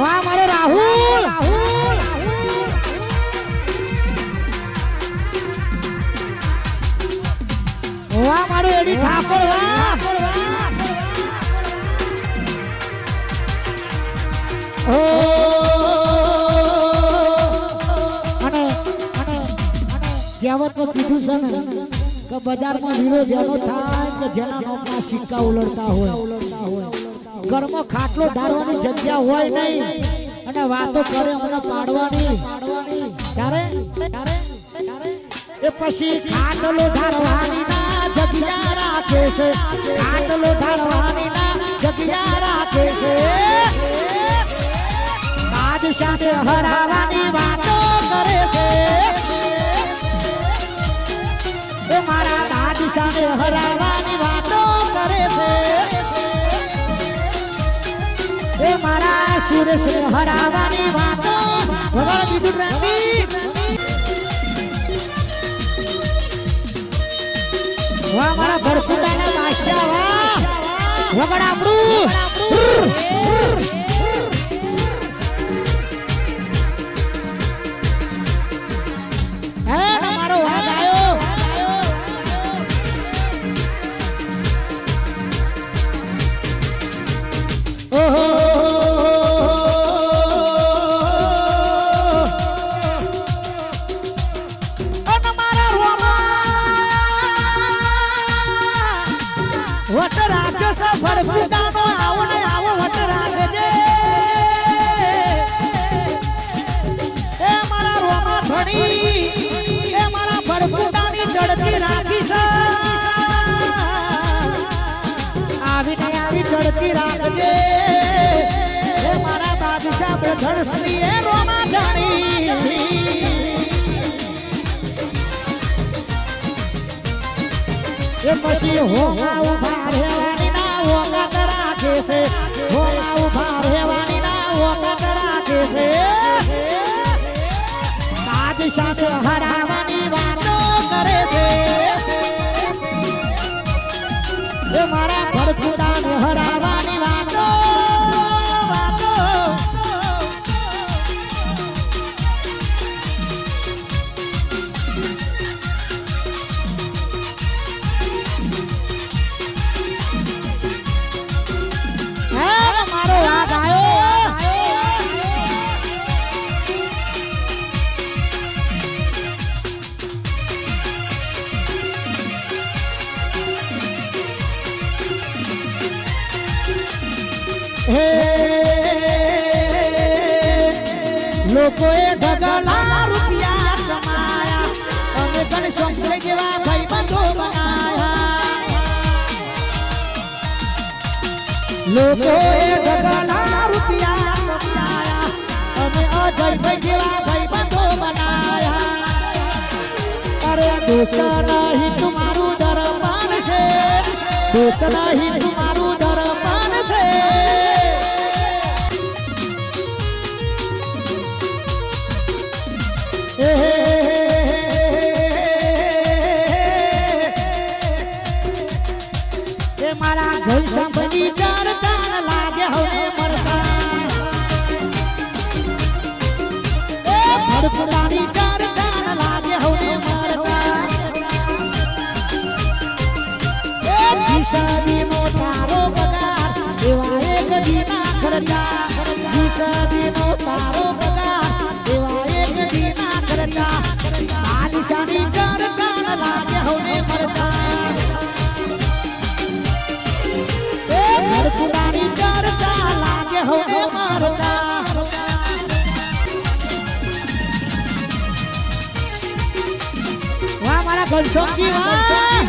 વાહ, મારો રાહુલ. વાહ, મારો એડી ઠાકોર, વાહ. અને બજારમાં હીરો જેનો થાય કે જેના નોકના સિક્કા ઉલડતા હોય. ઘરમાં ખાટલો ઢાળવાની જગ્યા હોય નહીં. અને વાતો કરે અમને પાડવાની. ત્યારે એ પછી ખાટલો ઢાળવાની જગ્યા રાખે છે. ખાટલો ઢાળવાની જગ્યા રાખે છે. બાદશાહ હરાવાની વાતો કરે છે. મારા બાદશાહ હરાવાની મારા સુરેશને હરાવાની વાતો ભગવાન બીજું પ્રેમી વાહ મારા ભરપુટાના માસ્યા વાહ વગડ આપણું Oh, ને વટ રાખ્યો છે ફળફૂટાનો આવો ને મારા રોમા ચડતી રાખી આવી ચડતી રાખજે. મારા બાદશાહ પ્રધન શ્રી એ રોમા ધણી. એ પછી હોમા ઊભા રહેવાની ના વખત લોકોએ ઢગલા રૂપિયા કમાયા અમે ઘણ સંપલે જેવા ભાઈબંધો બનાયા લોકોએ ઢગલા રૂપિયા કમાયા અમે અજય જેવા ભાઈબંધો બનાયા અરે દોસ્ત નહીં તમારું દરપાન છે દોસ્ત નહીં મારા ઘર જાણ તાન લાગે હવે મરતા ઘનશ્યામજી વાહ